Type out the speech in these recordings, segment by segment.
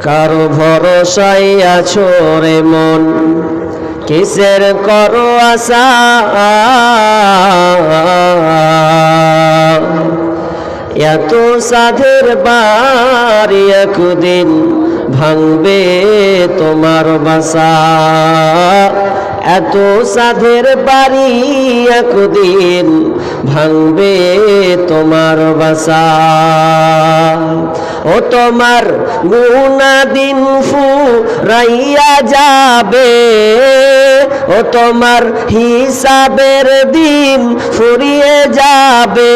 কারও ভরসাই আছো রে মন? কিসের করো আশা? এত সাধের বাড়ি একদিন ভাঙবে তোমার বাসা। এত সাধের বাড়ি একদিন ভাঙবে তোমার বাসা। ও তোমার গুনা দিন ফু রাইয়া যাবে, ও তোমার হিসাবের দিন ফুরিয়ে যাবে,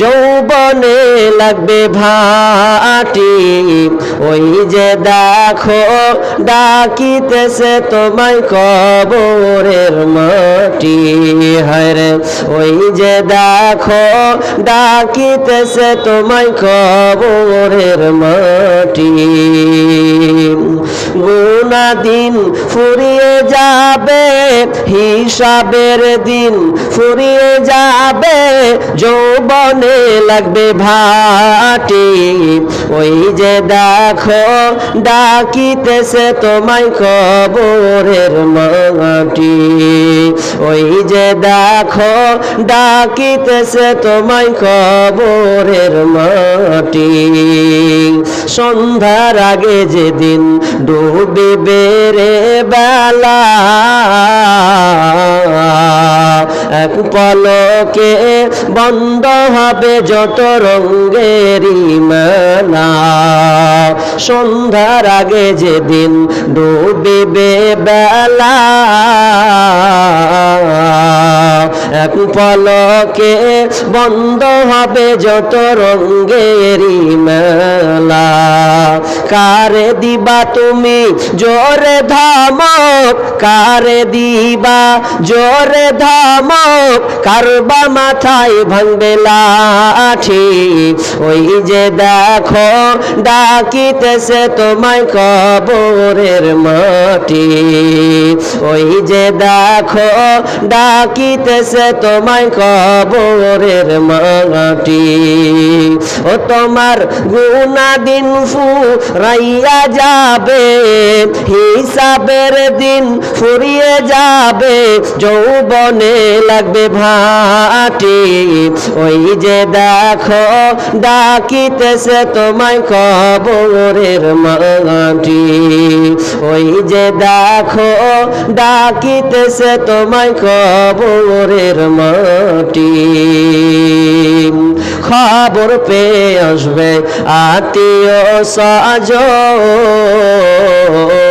যৌবনে লাগবে ভাটি। ওই যে দেখো, ডাকিতেছে তোমায় কবরের মাটি হরে ওই যে দেখো, ডাকিতেছে তোমায় কবরের মাটি। গুনা দিন ফুরিয়ে যাবে, হিসাবের দিন ফুরিয়ে যাবে, যৌবনে লাগবে ভাটি। ওই যে দেখো, ডাকিতেছে তোমায় কবরের মাটি। ওই যে দেখো ডাকিতেছে তোমায় খবরের মাটি। সন্ধ্যার আগে যেদিন ডুবিবে রে বেলা এক বন্ধ হবে যত রঙ্গেরই মেলা। সন্ধ্যার আগে যেদিন ডুবিবে বেলা এক পলকে বন্ধ হবে যত রঙ্গেরই মেলা। কারে দিবা তুমি জোরে ধামক? কারে দিবা জোরে ধামক? কারবা মাথায় ভাঙবে লাঠি? ওই যে দেখো, ডাকিতেছে তোমায় কবরের মাটি। ওই যে দেখো ডাকিতেছে তোমায় কবরের মাটি। ও তোমার গুনা দিন ফু রাইয়া যাবে, হিসাবের দিন ফুরিয়ে যাবে, যৌবনে লাগবে ভাটি। ওই যে দেখো, ডাকিতেছে তোমায় কবরের মাটি। ওই যে দেখো, ডাকিতেছে তোমায় কবরের মাটি। খবর পেয়ে আসবে আত্মীয়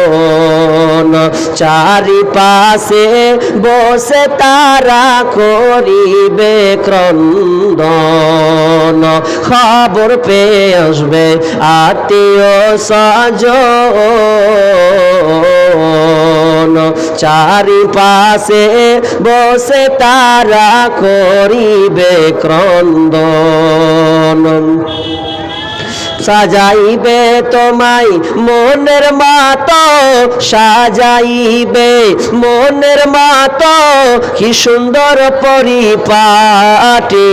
সাজন চারিপাশে বসে তারা করিবে ক্রন্দন। খবর পেয়ে আসবে আত্মীয় সাজন চারিপাশে বসে তারা করিবে ক্রন্দন। সাজাইবে তোমায় মনের মাত, সাজাইবে মনের মাত, কি সুন্দর পরিপাটি।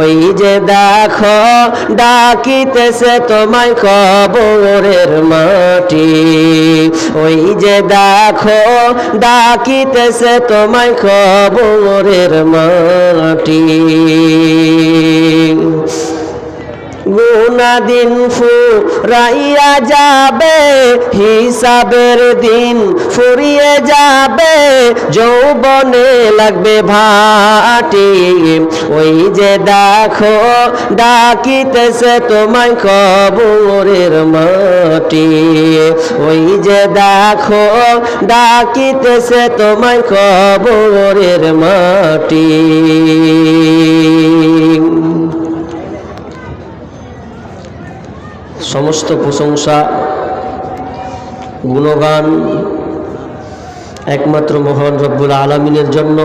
ওই যে দেখো, ডাকিতেছে তোমায় কবরের মাটি। ওই যে দেখো, ডাকিতেছে তোমায় কবরের মাটি। গুনা দিন ফুরাইয়া যাবে, হিসাবের দিন ফুরিয়ে যাবে, যৌবনে লাগবে ভাটি। ওই যে দেখো, ডাকিতেছে তোমায় কবরের মাটি। ওই যে দেখো, ডাকিতেছে তোমায় কবরের মাটি। সমস্ত প্রশংসা, গুণগান একমাত্র মহান রব্বুল আলমিনের জন্য,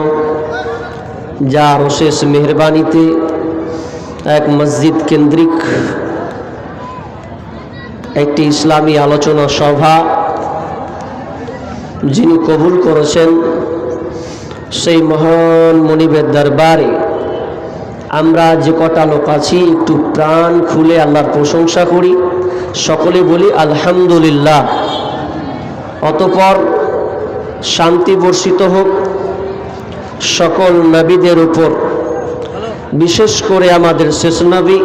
যার অশেষ মেহরবানিতে এক মসজিদ কেন্দ্রিক, একটি ইসলামী আলোচনা সভা যিনি কবুল করেছেন সেই মহান মনিবের দরবারে। আমরা যে কটা লোক আছি একটু প্রাণ খুলে আল্লাহর প্রশংসা করি। সকলে বলি আলহামদুলিল্লাহ। অতপর শান্তি বর্ষিত হোক। সকল নবীদের উপর বিশেষ করে আমাদের শেষ নবী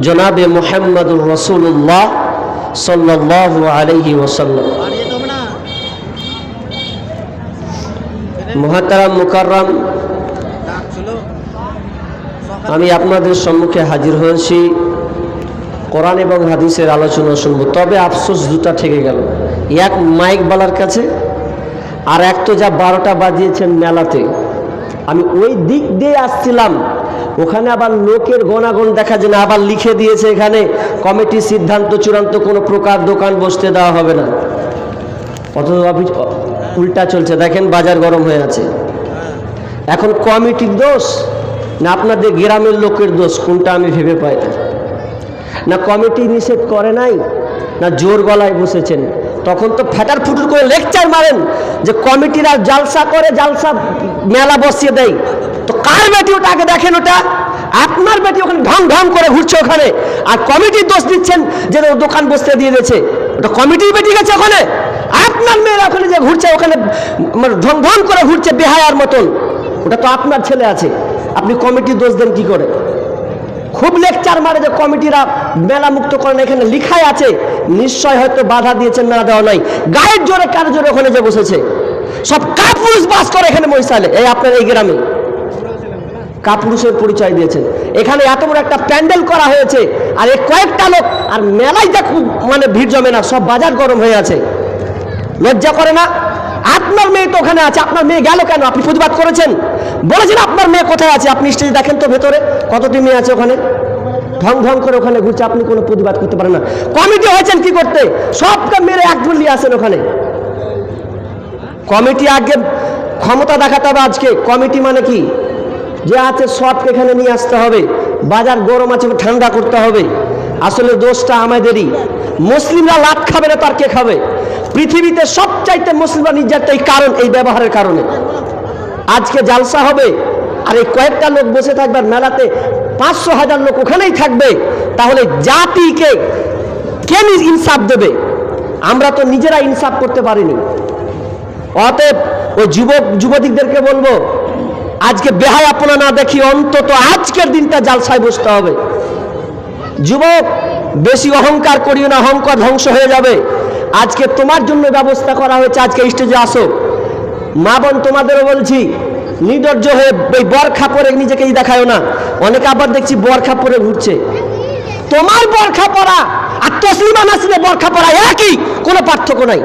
জনাবে মোহাম্মদুর রসুল্লাহ সাল্লাহ আলহি ওসাল্লাম মহাতারাম মুকাররাম আমি আপনাদের সম্মুখে হাজির হয়েছি। কোরআন এবং হাদিসের আলোচনা শুনব। তবে আফসোস দুটা থেকে গেল। এক মাইকবালার কাছে, আর এক তো যা বারোটা বাজিয়েছেন মেলাতে। আমি ওই দিক দিয়ে আসছিলাম। ওখানে আবার লোকের গণাগণ দেখা যায় না, আবার লিখে দিয়েছে এখানে, কমিটি সিদ্ধান্ত চূড়ান্ত, কোনো প্রকার দোকান বসতে দেওয়া হবে না। অফিস, উল্টা চলছে। দেখেন বাজার গরম হয়ে আছে। এখন কমিটির দোষ? না আপনাদের গ্রামের লোকের দোষ, কোনটা আমি ভেবে পাই না। না কমিটি নিষেধ করে নাই, না জোর গলায় বসেছেন। তখন তো ফ্যাটার ফুটুর করে লেকচার মারেন যে কমিটিরা জালসা করে জালসা মেলা বসিয়ে দেয়। তো কার বেটি ওটা আগে দেখেন ওটা? আপনার বেটি ওখানে ঢং ঢং করে ঘুরছে ওখানে। আর কমিটির দোষ দিচ্ছেন যে ও দোকান বসতে দিয়ে দিয়েছে। ওটা কমিটির বেটি গেছে ওখানে। আপনার মেয়েরা ওখানে যে ঘুরছে, ওখানে মানে ঢং ঢং করে ঘুরছে বেহায়ার মতন। ওটা তো আপনার ছেলে আছে। আপনি কমিটির দোষ দেন কি করে? খুব লেকচার মারে যে কমিটিরা মেলা মুক্ত করেন, এখানে লিখাই আছে, নিশ্চয় হয়তো বাধা দিয়েছেন না দেওয়া নাই। গায়ের জোরে, কার জোরে ওখানে যে বসেছে? সব কাপুরুষ বাস করে এখানে মহিষালে এই আপনার এই গ্রামে। কাপুরুষের পরিচয় দিয়েছেন। এখানে এত বড় একটা প্যান্ডেল করা হয়েছে, আর এই কয়েকটা লোক, আর মেলায় যা খুব মানে ভিড় জমে না, সব বাজার গরম হয়ে আছে। লজ্জা করে না? আপনার মেয়ে তো ওখানে আছে, আপনার মেয়ে গেল কেন? আপনি প্রতিবাদ করেছেন? বলেছেন আপনার মেয়ে কোথায় আছে? আপনি স্টেজে দেখেন তো ভেতরে। কতটি মেয়ে আছে ওখানে? ঢং ঢং করে ওখানে ঘুরছে, আপনি কোনো প্রতিবাদ করতে পারেন না। কমিটি হয়েছেন কি করতে? সবকে মেরে এক গুলি আসেন ওখানে। কমিটি আগে ক্ষমতা দেখাতে হবে আজকে। কমিটি মানে কি? যে আছে সবকে এখানে নিয়ে আসতে হবে। বাজার গরম আছে ঠান্ডা করতে হবে। আসলে দোষটা আমাদেরই। মুসলিমরা লাভ খাবে না, তার কে খাবে? পৃথিবীতে সবচাইতে মুসলিমরা নির্যাতিত এই কারণ, এই ব্যবহারের কারণে। আজকে জালসা হবে, আর এই কয়েকটা লোক বসে থাকবে, আর মেলাতে পাঁচশো হাজার লোক ওখানেই থাকবে। তাহলে জাতিকে কে ইনসাফ দেবে? আমরা তো নিজেরা ইনসাফ করতে পারিনি। অতএব ওই যুবক, যুবতীদেরকে বলব, আজকে বেহায় আপনা না দেখি, অন্তত আজকের দিনটা জালসায় বসতে হবে। যুবক, বেশি অহংকার করিও না, অহংকার ধ্বংস হয়ে যাবে। আজকে তোমার জন্য ব্যবস্থা করা হয়েছে, আজকে স্টেজে আসো। মা বোন তোমাদেরও বলছি নির্লজ্জ হয়ে ওই বরখা পরে নিজেকেই দেখায় না। অনেকে আবার দেখছি বরখা পরে ঘুরছে। তোমার বরখা পরা আর তসলিমা নাসিনের বরখা পরা একই, কোনো পার্থক্য নাই।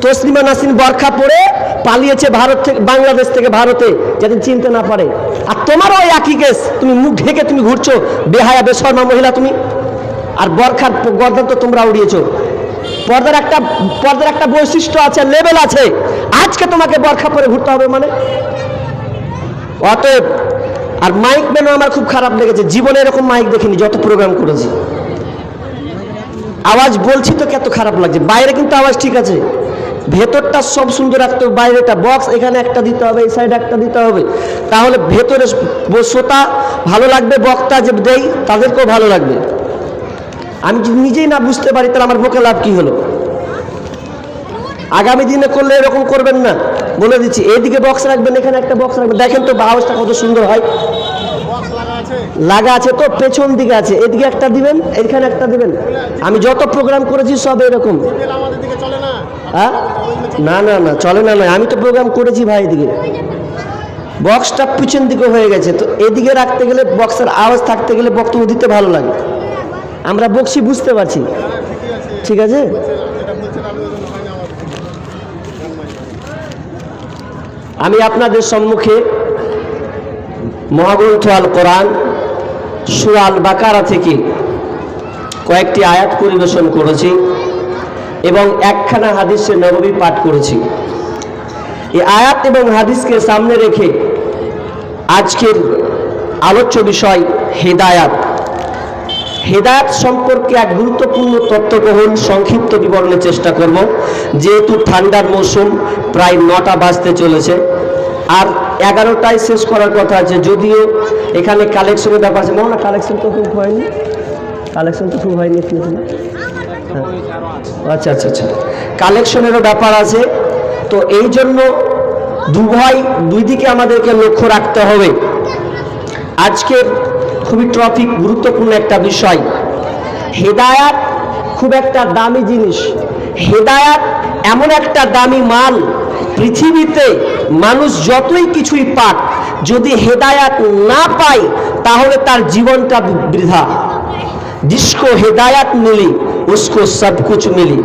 তসলিমা নাসিন বরখা পরে পালিয়েছে ভারত থেকে, বাংলাদেশ থেকে ভারতে যাতে চিনতে না পারে। আর তোমারও ওই একই কেস তুমি মুখ ঢেকে তুমি ঘুরছো, বেহায়া, বেশর্মা মহিলা তুমি। আর বরখার প- গর্দা তো তোমরা উড়িয়েছো। পর্দার একটা পর্দার একটা বৈশিষ্ট্য আছে লেভেল আছে। আজকে তোমাকে বরখা পরে ঘুরতে হবে মানে। অতএব, আর মাইক মেনু আমার খুব খারাপ লেগেছে, জীবনে এরকম মাইক দেখিনি, যত প্রোগ্রাম করেছি। আওয়াজ বলছি তো কত খারাপ লাগছে? বাইরে কিন্তু আওয়াজ ঠিক আছে। ভেতরটা সব সুন্দর রাখতে হবে, বাইরেটা বক্স এখানে একটা দিতে হবে, এই সাইডে একটা দিতে হবে। তাহলে ভেতরে শ্রোতা ভালো লাগবে, বক্তা যে দেই, তাদেরকেও ভালো লাগবে। আমি যদি নিজেই না বুঝতে পারি, তাহলে আমার মুখে লাভ কি হলো? আগামী দিনে করলে এরকম করবেন না। বলে দিচ্ছি এইদিকে বক্স রাখবেন, এখানে একটা বক্স রাখবেন। দেখেন তো আওয়াজটা কত সুন্দর হয়। লাগা আছে তো, পেছন দিকে আছে। এদিকে একটা দিবেন, এখানে একটা দিবেন। আমি যত প্রোগ্রাম করেছি, সব এরকম। হ্যাঁ? না না না, চলে না না, আমি তো প্রোগ্রাম করেছি ভাই এদিকে। বক্সটা পিছন দিকে হয়ে গেছে। তো এদিকে রাখতে গেলে বক্সের আওয়াজ থাকতে গেলে বক্তব্য দিতে ভালো লাগে। আমরা বক্সি বুঝতে পারছি। ঠিক আছে? আমি আপনাদের সম্মুখে মহাগ্রন্থ আল কোরআন, সুরা আল বাকারা থেকে কয়েকটি আয়াত পরিবেশন করেছি এবং একখানা হাদিসের নববী পাঠ করেছি। এই আয়াত এবং হাদিসকে সামনে রেখে আজকের আলোচ্য বিষয় হেদায়াত। হেদায়াত সম্পর্কে এক গুরুত্বপূর্ণ তত্ত্ববহুল সংক্ষিপ্ত বিবরণের চেষ্টা করব। যেহেতু ঠান্ডার মৌসুম প্রায় নটা বাজতে চলেছে। আর এগারোটায় শেষ করার কথা আছে, যদিও এখানে কালেকশনের ব্যাপার আছে। মনে কালেকশন তো খুব হয়নি। কালেকশন তো খুব হয়নি হ্যাঁ। আচ্ছা আচ্ছা আচ্ছা। কালেকশনেরও ব্যাপার আছে। তো এই জন্য দুভাই, দুই দিকে আমাদেরকে লক্ষ্য রাখতে হবে। আজকের খুবই ট্রফিক গুরুত্বপূর্ণ একটা বিষয় হেদায়াত খুব একটা দামি জিনিস হেদায়াত এমন একটা দামি মাল পৃথিবীতে মানুষ যতই কিছুই পাক যদি হেদায়াত না পায় তাহলে তার জীবনটা বৃথা जिसको হেদায়াত মিলি উসকো সব কুছ মিলি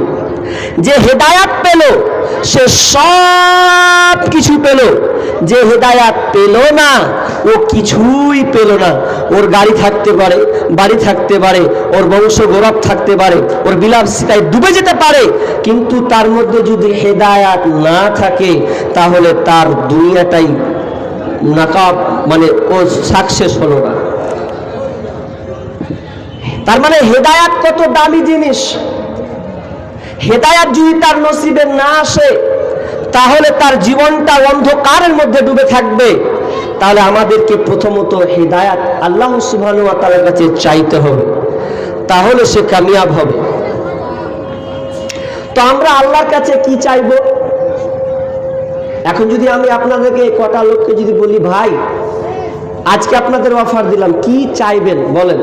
যে হেদায়াত পেল সে সব কিছু পেল। যে হেদায়াত পেল না, ও কিছুই পেল না। ওর গাড়ি থাকতে পারে, বাড়ি থাকতে পারে, ওর বংশ গৌরব থাকতে পারে, ওর বিলাসিতায় ডুবে যেতে পারে। কিন্তু তার মধ্যে যদি হেদায়াত না থাকে, তাহলে তার দুনিয়াটাই নাকাব মানে ও সাকসেস হলো না। তার মানে হেদায়াত কত দামি জিনিস। হেদায়াত যদি তার নসিবে না আসে, তাহলে তার জীবনটা অন্ধকারের মধ্যে ডুবে থাকবে। তাহলে আমাদেরকে প্রথমত হেদায়াত আল্লাহ তাআলার কাছে চাইতে হবে। তাহলে সে কামিয়াব হবে। তো আমরা আল্লাহর কাছে কি চাইব? এখন যদি আমি আপনাদেরকে কটা লোককে যদি বলি, ভাই, আজকে আপনাদের অফার দিলাম, কি চাইবেন? বলেন।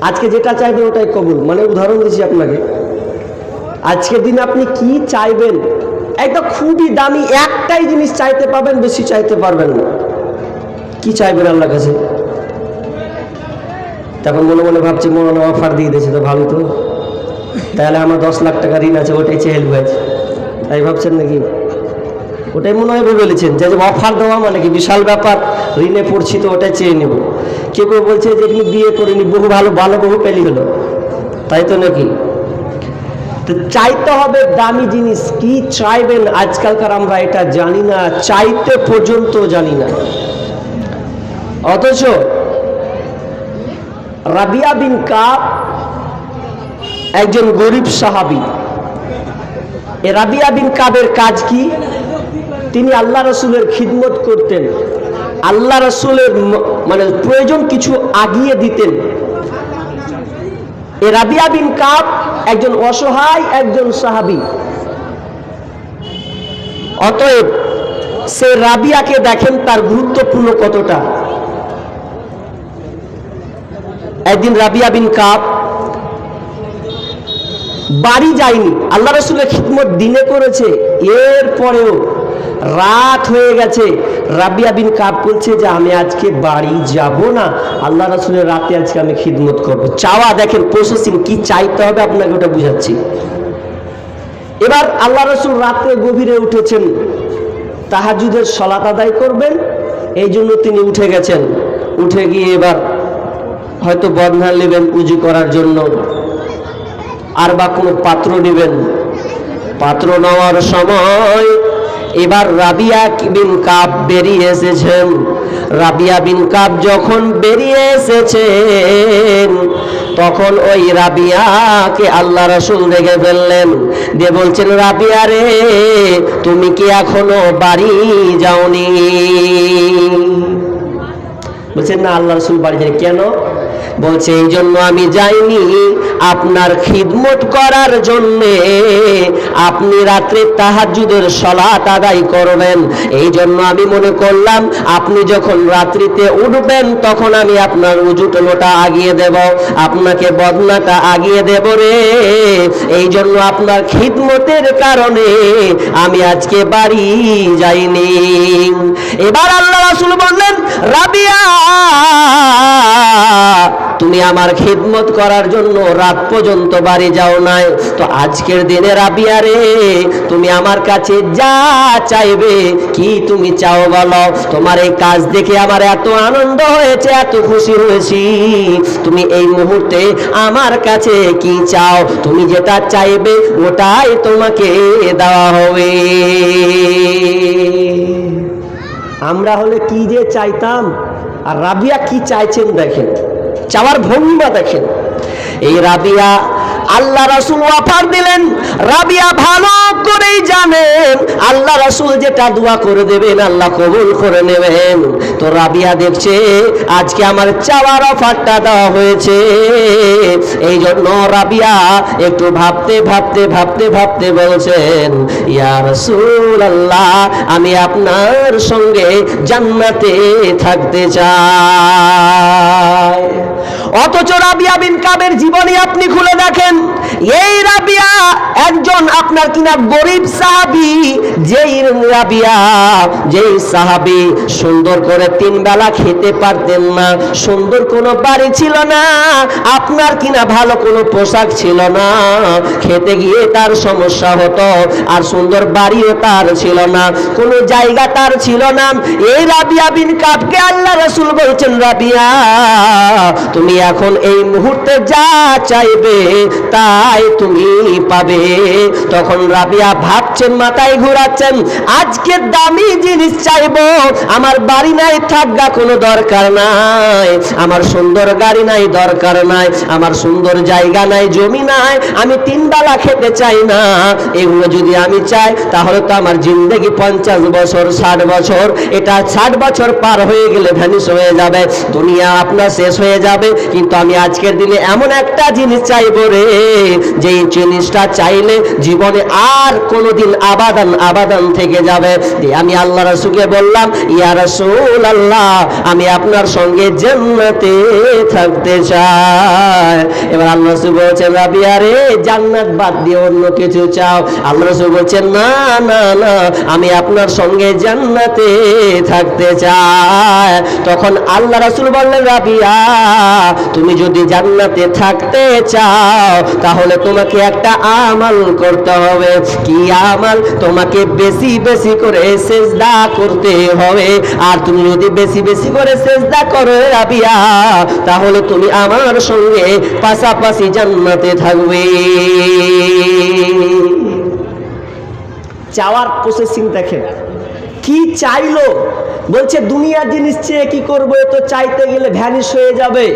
আজকে যেটা চাইবেন ওটাই কবুল। মানে উদাহরণ দিচ্ছি আপনাকে। আজকের দিনে আপনি কি চাইবেন? একটা খুবই দামি একটাই জিনিস চাইতে পাবেন বেশি চাইতে পারবেন না। কি চাইবেন আল্লাহ কাছে? তখন মনে মনে ভাবছি মনে অফার দিয়ে দিয়েছে তো ভালো তো। তাহলে আমার দশ লাখ টাকা ঋণ আছে, ওটাই চেয়ে হেল্প হয়েছে তাই ভাবছেন নাকি? ওটাই মনে হয় বলেছেন যে অফার দেওয়া মানে কি? বিশাল ব্যাপার, ঋণে পড়ছি তো ওটাই চেয়ে নেব। কেউ কেউ বলছে যে বিয়ে করিনি, বহু ভালো ভালো বহু পেলি হলো। তাই তো নাকি? তো চাইতে হবে দামি জিনিস, কি চাইবেন? আজকালকার আমরা এটা জানি না, চাইতে পর্যন্ত জানি না। অথচ রাবিয়া বিন কাপ একজন গরিব সাহাবী। এ রাবিয়া বিন কাবের কাজ কি? তিনি আল্লাহ রসুলের খিদমত করতেন। আল্লাহ রসুলের মানে প্রয়োজন কিছু আগিয়ে দিতেন। এ রাবিয়া বিন কাব একজন অসহায়, একজন সাহাবি। অতএব সে রাবিয়াকে দেখেন তার গুরুত্বপূর্ণ কতটা। একদিন রাবিয়া বিন কাপ বাড়ি যায়নি। আল্লাহ রসুলের খিদমত দিনে করেছে, এরপরেও রাত হয়ে গেছে। রাবিয়া বিন কাপ বলছে যে, আমি আজকে বাড়ি যাব না। আল্লাহ রসুলের রাতে আজকে আমি খিদমত করব। চাওয়া দেখেন প্রসেসিং কি চাইতে হবে আপনাকে ওটা বুঝাচ্ছি। এবার আল্লাহ রসুল রাতে গভীরে উঠেছেন। তাহাজুদের সলাত আদায় করবেন। এই জন্য তিনি উঠে গেছেন। উঠে গিয়ে এবার হয়তো বন্ধা নেবেন উজু করার জন্য। আর বা কোনো পাত্র নেবেন। পাত্র নেওয়ার সময় এবার রাবিয়া বিন কাব বেরিয়ে এসেছেন। রাবিয়া বিন কাব যখন বেরিয়ে এসেছেন, তখন ওই রাবিয়াকে আল্লাহ রসুল দেখে ফেললেন। দিয়ে বলছেন, রাবিয়া রে, তুমি কি এখনও বাড়ি যাওনি? বলছেন, না, আল্লাহ রসুল বাড়ি যাই কেন? বলছে, এই জন্য আমি যাইনি। আপনার খিদমত করার জন্যে আপনি রাত্রে তাহাজুদের সলাত আদায় করবেন। এই জন্য আমি মনে করলাম, আপনি যখন রাত্রিতে উঠবেন, তখন আমি আপনার উজুটলোটা আগিয়ে দেব, আপনাকে বদনাটা আগিয়ে দেব রে। এই জন্য আপনার খিদমতের কারণে আমি আজকে বাড়ি যাইনি। এবার আল্লাহ রাসূল বললেন, রাবিয়া তুমি আমার খিদমত করার জন্য রাত পর্যন্ত বাড়ি যাও নাই। তো আজকের দিনে রাবিয়া রে, তুমি আমার কাছে যা চাইবে, কি তুমি চাও বলো? তোমার এই কাজ দেখে আমার এত আনন্দ হয়েছে, এত খুশি হয়েছি। তুমি এই মুহূর্তে আমার কাছে কি চাও? তুমি যেটা চাইবে, ওটাই তোমাকে দেওয়া হবে। আমরা হলে কি যে চাইতাম? আর রাবিয়া কি চাইছেন দেখেন। চাওয়ার ভঙ্গিমা দেখেন। এই রাবিয়া আল্লাহ রাসূল অফার দিলেন, রাবিয়া ভালো করেই জানেন, আল্লাহ রাসূল যেটা দোয়া করে দেবেন, আল্লাহ কবুল করে নেবেন। তো রাবিয়া দেখছে, আজকে আমার চাওয়ার অফারটা দেওয়া হয়েছে। এই জন্য রাবিয়া একটু ভাবতে ভাবতে ভাবতে ভাবতে বলছেন, ইয়া রাসূলুল্লাহ, আমি আপনার সঙ্গে জান্নাতে থাকতে চাই। অথচ রাবিয়া বিন কাবের জীবনী আপনি খুলে দেখেন এই রাবিয়া একজন আপনার কিনা গরিব সাহাবি, যেই রাবিয়া, যেই সাহাবি সুন্দর করে তিন বেলা খেতে পারতেন না, সুন্দর কোনো বাড়ি ছিল না, আপনার কিনা ভালো কোনো পোশাক ছিল না, খেতে গিয়ে তার সমস্যা হতো, আর সুন্দর বাড়িও তার ছিল না, কোনো জায়গা তার ছিল না। এই রাবিয়া বিন কাবকে আল্লাহ রসুল বলছেন, রাবিয়া, তুমি এখন এই মুহূর্তে যা চাইবে তাই তুমি পাবে? তখন রাবিয়া ভাবছেন, মাথায় ঘোরাচ্ছেন, আজকে দামি জিনিস চাইব, আমার বাড়ি নাই, থাকগা কোনো দরকার নাই, আমার সুন্দর গাড়ি নাই, দরকার নাই, আমার সুন্দর জায়গা নাই, জমি নাই, আমি তিন বেলা খেতে চাই না, এগুলো যদি আমি চাই, তাহলে তো আমার জিন্দগি পঞ্চাশ বছর, ষাট বছর, এটা ষাট বছর পার হয়ে গেলে ভ্যানিশ হয়ে যাবে, দুনিয়া আপনার শেষ হয়ে যাবে, কিন্তু আমি আজকের দিনে এমন একটা জিনিস চাইব রে যে জিনিসটা চাইলে জীবনে আর কোনোদিন আবাদান আবাদান থেকে যাবে। আমি আল্লাহ রাসুলকে বললাম, ইয়া রাসূল আল্লাহ আমি আপনার সঙ্গে জান্নাতে থাকতে চাই। এবার আল্লাহ রাসূল বলছেন রাবিয়া রে জান্নাত বাদ দিয়ে অন্য কিছু চাও? আল্লাহ রাসূল বলছেন, না না না, আমি আপনার সঙ্গে জান্নাতে থাকতে চাই। তখন আল্লাহ রাসূল বললেন, রাবিয়া, তুমি যদি জান্নাতে থাকতে চাও তাহলে তোমাকে একটা আমাল করতে হবে। কি আমাল? তোমাকে বেশি বেশি করে সেজদা করতে হবে। আর তুমি যদি বেশি বেশি করে সেজদা করো রাবিয়া, তাহলে তুমি আমার সঙ্গে পাশাপাশি জান্নাতে থাকবে। চাওয়ার প্রসেসিং দেখেন। কি চাইলো? বলছে দুনিয়ার জিনিস চেয়ে কি করব? তো চাইতে গেলে ভ্যানিশ হয়ে যাবে।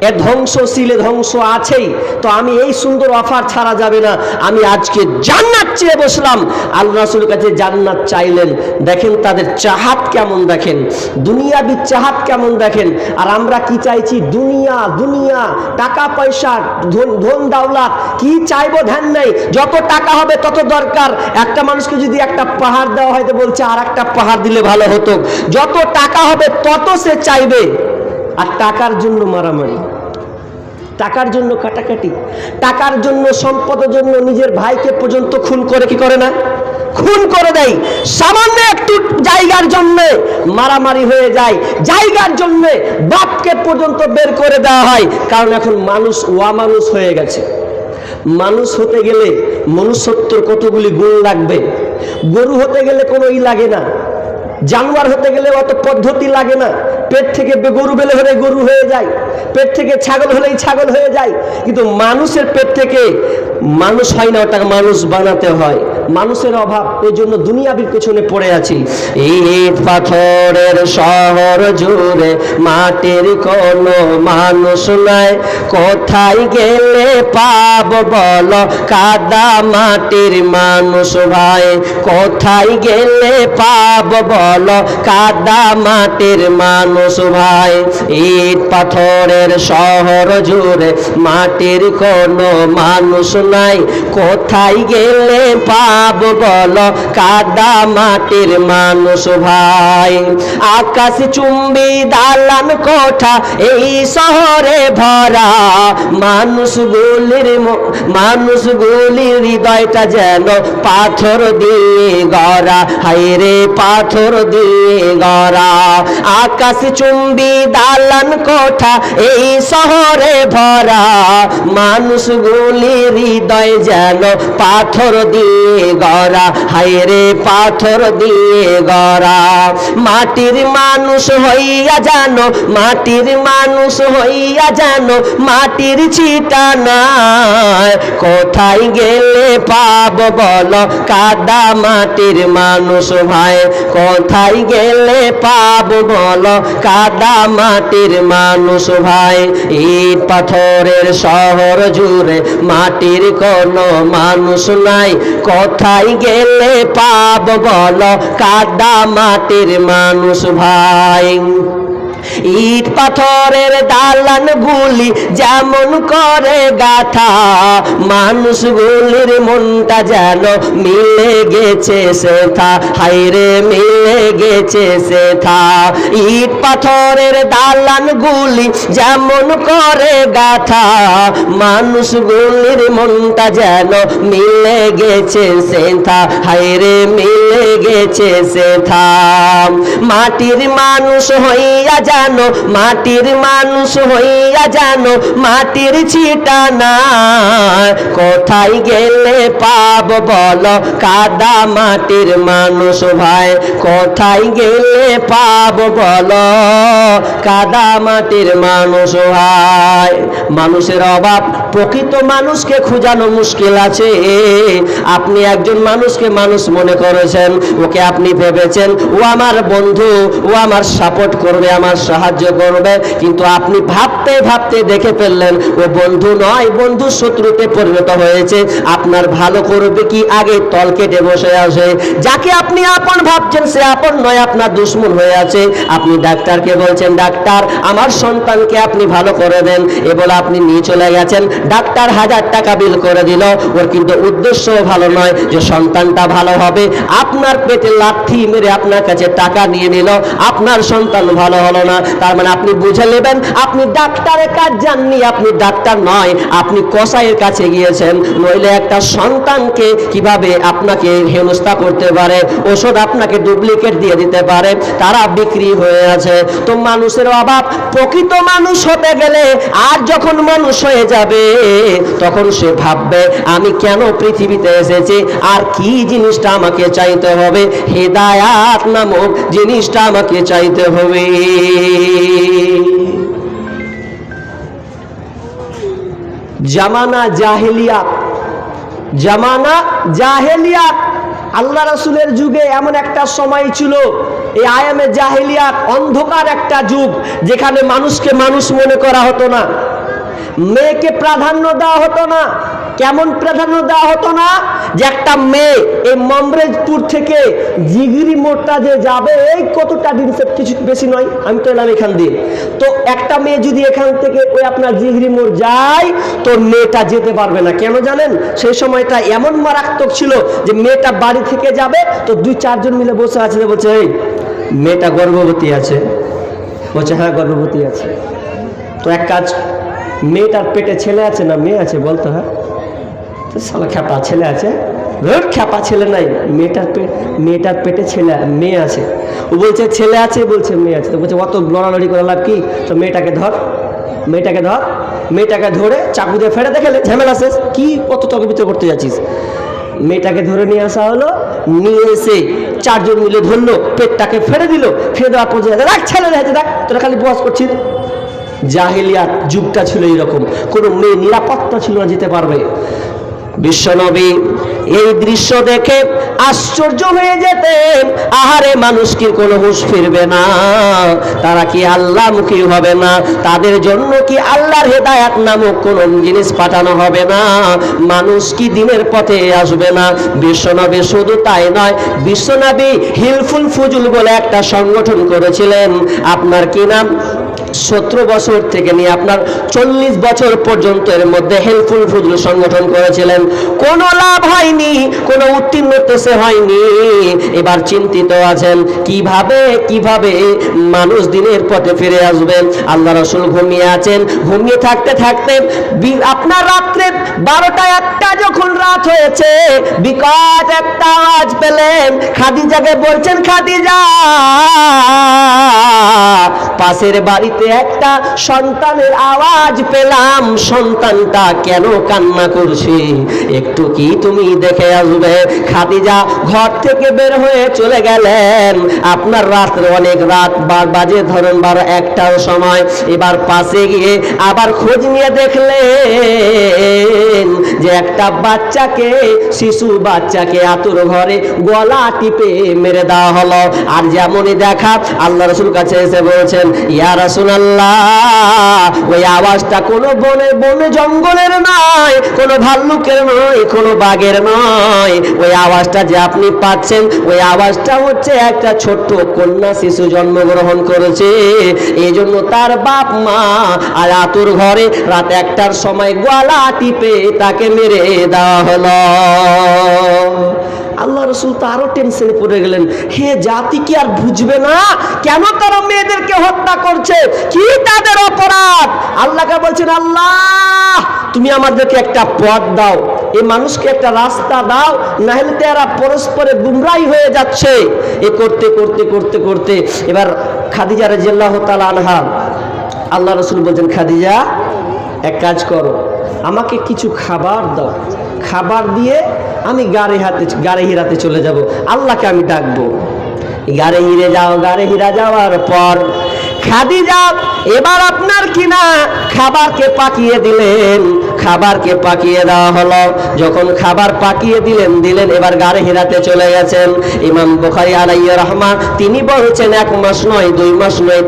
এ ধ্বংস ধ্বংসশীলে ধ্বংস আছেই। তো আমি এই সুন্দর অফার ছাড়া যাবে না। আমি আজকে জান্নাত চেয়ে বসলাম। আল্লাহ কাছে জান্নাত চাইলেন। দেখেন তাদের চাহাত কেমন দেখেন। দুনিয়াবি চাহাত কেমন দেখেন। আর আমরা কি চাইছি? দুনিয়া দুনিয়া, টাকা, পয়সা, ধন দাওলাত। কি চাইব ধ্যান নেই। যত টাকা হবে তত দরকার। একটা মানুষকে যদি একটা পাহাড় দেওয়া হয় তো বলছে আর একটা পাহাড় দিলে ভালো হতো। যত টাকা হবে তত সে চাইবে। আর টাকার জন্য মারামারি। টাকার জন্য কাটাকাটি। টাকার জন্য, সম্পদের জন্য নিজের ভাইকে পর্যন্ত খুন করে কি করে না? খুন করে দেয়। সামান্য একটু জায়গার জন্য মারামারি হয়ে যায়। জায়গার জন্য বাপকে পর্যন্ত বের করে দেওয়া হয়। কারণ এখন মানুষ ওয়া মানুষ হয়ে গেছে। মানুষ হতে গেলে মনুষ্যত্বর কতগুলি গুণ লাগবে? গরু হতে গেলে কোনো ই লাগে না। জানোয়ার হতে গেলে অত পদ্ধতি লাগে না। পেট থেকে গরু বেলে হলে গরু হয়ে যায়। পেট থেকে ছাগল হলেই ছাগল হয়ে যায়। কিন্তু মানুষের পেট থেকে মানুষ হয় না, ওটাকে মানুষ বানাতে হয়। মানুষের অভাব, এই জন্য দুনিয়াবির পেছনে পড়ে আছি। ইট পাথরের শহর জুড়ে মাটির কোনো মানুষ নাই। কোথায় গেলে পাব বল? কাদা মাটির মানুষ ভাই। কোথায় গেলে পাব বল? কাদা মাটির মানুষ ভাই। ইট পাথরের শহর জুড়ে মাটির কোনো মানুষ নাই। কোথায় গেলে পাব বল, কাদা মাটির মানুষ ভাই। আকাশ চুম্বি দালান কোঠা, এই শহরে ভরা। মানুষ মানুষগুলির ম- মানুষগুলির হৃদয়টা যেন পাথর দিয়ে গড়া। হাইরে পাথর দিয়ে গড়া। আকাশ চুম্বি দালান কোঠা, এই শহরে ভরা। মানুষ মানুষগুলির হৃদয় যেন পাথর দিয়ে গড়া, হায়রে পাথর দিয়ে গড়া। মাটির মানুষ হইয়া জানো, মাটির মানুষ হইয়া জানো, মাটির ছিটা নাই কোথায় গেলে পাব বলো, কাদা মাটির মানুষ ভাই। কোথায় গেলে পাব বল, কাদা মাটির মানুষ ভাই। ইট পাথরের শহর জুড়ে মাটির কোনো মানুষ নাই। কোথায় গেলে পাব বলো? কাদা মাটির মানুষ ভাই। ইট পাথরের দালান গুলি যেমন করে গাথা, মানুষগুলির মনটা যেন মিলে গেছে সেথা হাইরে মিলে গেছে সেথা ইট পাথরের দালান গুলি যেমন করে গাথা, মানুষগুলির মনটা যেন মিলে গেছে সেথা হাইরে মিলে গেছে সেথা মাটির মানুষ হইয়া জানো, মাটির মানুষ হইয়া জানো, মাটির ছিটা না কোথায় গেলে পাব বলো, কাদা মাটির মানুষ ভাই। কোথায় গেলে পাব বলো, কাদা মাটির মানুষ ভাই। মানুষের অভাব, প্রকৃত মানুষকে খুঁজানো মুশকিল আছে। আপনি একজন মানুষকে মানুষ মনে করেছেন, ওকে আপনি ভেবেছেন, ও আমার বন্ধু, ও আমার সাপোর্ট করবে, আমার সাহায্য করবে। কিন্তু আপনি ভাবতে ভাবতে দেখে ফেললেন, ও বন্ধু নয়, বন্ধু শত্রুতে পরিণত হয়েছে। আপনার ভালো করবে কি আগে তল কেটে বসে আসে যাকে আপনি আপন ভাবছেন, সে আপন নয়, আপনার দুশ্মন হয়ে আছে। আপনি ডাক্তারকে বলছেন, ডাক্তার, আমার সন্তানকে আপনি ভালো করে দেন। এ বলে আপনি নিয়ে চলে গেছেন। ডাক্তার হাজার টাকা বিল করে দিল। ওর কিন্তু উদ্দেশ্য ভালো নয় যে সন্তানটা ভালো হবে। আপনার পেটে লাথি মেরে আপনার কাছে টাকা নিয়ে নিল। আপনার সন্তান ভালো হলো না। তার মানে আপনি বুঝে নেবেন, আপনি ডাক্তারের কাজ জাননি, আপনি ডাক্তার নয়, আপনি কসাইয়ের কাছে গিয়েছেন, নইলে একটা সন্তানকে কীভাবে আপনাকে হেনস্থা করতে পারে, ওষুধ আপনাকে ডুপ্লিকেট দিয়ে দিতে পারে, তারা বিক্রি হয়ে আছে। তো মানুষের অভাব, প্রকৃত মানুষ হতে গেলে আর যখন মানুষ হয়ে যাবে, তখন সে ভাববে, আমি কেন পৃথিবীতে এসেছি, আর কি জিনিসটা আমাকে চাইতে হবে? হেদায়াত নামক জিনিসটা আমাকে চাইতে হবে। জামানা জাহেলিয়াত জামানা জাহেলিয়াত আল্লাহ রাসুলের যুগে এমন একটা সময় ছিল, এই আয়ামে জাহেলিয়াত অন্ধকার একটা যুগ, যেখানে মানুষকে মানুষ মনে করা হতো না। মেয়েকে প্রাধান্য দেওয়া হতো না। কেমন প্রাধান্য দেওয়া হতো না? যে একটা মেয়ে এই মমরেজপুর থেকে জিগিরি মোড়টা যে যাবে, এই কতটা দিন সে কিছু বেশি নয়, আমি তো এলাম এখান দিয়ে। তো একটা মেয়ে যদি এখান থেকে ওই আপনার জিগিরি মোড় যায়, তো মেয়েটা যেতে পারবে না। কেন জানেন? সেই সময়টা এমন মারাত্মক ছিল যে মেয়েটা বাড়ি থেকে যাবে, তো দুই চারজন মিলে বসে আছে বলছে, এই, মেয়েটা গর্ভবতী আছে। বলছে হ্যাঁ গর্ভবতী আছে। তো এক কাজ মেয়েটার পেটে ছেলে আছে না মেয়ে আছে বলতো হ্যাঁ? খ্যাপা ছেলে আছে। ধর খ্যাপা ছেলে নাই, মেয়েটার পেট মেয়েটার পেটে ছেলে, মেয়ে আছে। ও বলছে, ছেলে আছে? বলছে, মেয়ে আছে। তো বলছে, অত লড়ালড়ি করে লাভ কি? তো মেয়েটাকে ধর মেয়েটাকে ধর, মেয়েটাকে ধরে চাকু দিয়ে ফেরে দেখে ঝামেলা শেষ। কি কত তর্ক বিতর্ক করতে যাচ্ছিস? মেয়েটাকে ধরে নিয়ে আসা হলো, নিয়ে এসে চারজন মিলে ধরলো, পেটটাকে ফেড়ে দিল ফেড়ে দেওয়ার পর দেখ, ছেলে দেখ, তোরা খালি বস করছিস। জাহিলিয়াত যুগটা ছিল এরকম কোনো মেয়ে নিরাপত্তা ছিল না, যেতে পারবে। বিশ্বনবী এই দৃশ্য দেখে আশ্চর্য হয়ে যেতেন। আহারে, মানুষ কি কোনো হুঁশ ফিরবে না? তারা কি আল্লাহ মুখী হবে না? তাদের জন্য কি আল্লাহর হেদায়াত নামক কোন জিনিস পাঠানো হবে না? মানুষ কি দিনের পথে আসবে না? বিশ্বনবী শুধু তাই নয়, বিশ্বনবী হিলফুল ফুজুল বলে একটা সংগঠন করেছিলেন। আপনার কি নাম? সতেরো বছর থেকে নিয়ে আপনার চল্লিশ বছর পর্যন্ত এর মধ্যে হেল্পফুল ফুজল সংগঠন করেছিলেন। কোনো লাভ হয়নি, কোনো উত্তীর্ণ সে হয়নি। এবার চিন্তিত আছেন, কীভাবে কীভাবে মানুষ দিনের পথে ফিরে আসবেন আল্লাহ রসুল ঘুমিয়ে আছেন, ঘুমিয়ে থাকতে থাকতে আপনার রাত্রে বারোটা একটা যখন রাত হয়েছে, বিকট একটা আওয়াজ পেলেন। খাদিজাকে বলছেন, খাদিজা, পাশের বাড়িতে একটা সন্তানের আওয়াজ পেলাম, সন্তানটা কেন কান্না করছে? একটু কি তুমি দেখে আসবে? খাদিজা ঘর থেকে বের হয়ে চলে গেলেন। আপনার রাত্রে অনেক রাত, বার বাজে ধরেন বারো একটার সময়। এবার পাশে গিয়ে আবার খোঁজ নিয়ে দেখলেন যে একটা বাচ্চাকে, শিশু বাচ্চাকে আতুর ঘরে গলা টিপে মেরে দেওয়া হলো। আর যেমনই দেখা, আল্লাহ রসুল কাছে এসে বলছেন, ইয়া রসুল ওই আওয়াজটা কোনো বনে বনে জঙ্গলের নয়, কোনো ভাল্লুকের নয়, কোনো বাঘের নয়। ওই আওয়াজটা যে আপনি পাচ্ছেন, ওই আওয়াজটা হচ্ছে একটা ছোট্ট কন্যা শিশু জন্মগ্রহণ করেছে। এই জন্য তার বাপ মা আর আতুর ঘরে রাত একটার সময় গলা টিপে তাকে মেরে দেওয়া হলো। আল্লাহ রসুল তো আরও টেনশনে পড়ে গেলেন, হে জাতি কি আর বুঝবে না? কেন তারা মেয়েদেরকে হত্যা করছে? কি তাদের অপরাধ? আল্লাহকে বলছেন, আল্লাহ, তুমি আমাদেরকে একটা পথ দাও। এই মানুষকে একটা রাস্তা দাও না হলে তো এরা পরস্পরে গুমরাই হয়ে যাচ্ছে। এ করতে করতে করতে করতে এবার খাদিজা রাজিয়াল্লাহ তাআলা আনহা, আল্লাহ রসুল বলছেন, খাদিজা, এক কাজ করো আমাকে কিছু খাবার দাও। খাবার দিয়ে আমি গাড়ি হাতে, গাড়ি হিরাতে চলে যাব। আল্লাহকে আমি ডাকবো। গাড়ি হিরে যাও, গাড়ি হিরা যাওয়ার পর খাদিজা, এবার আপনার কিনা খাবারকে পাকিয়ে দিলেন, খাবারকে পাকিয়ে দেওয়া হলো। যখন খাবার পাকিয়ে দিলেন দিলেন, এবার গাড়ি হিরাতে চলে গেছেন। ইমাম বুখারী আলাইহির রহমান তিনি বলছেন, এক মাস নয়, দুই মাস নয়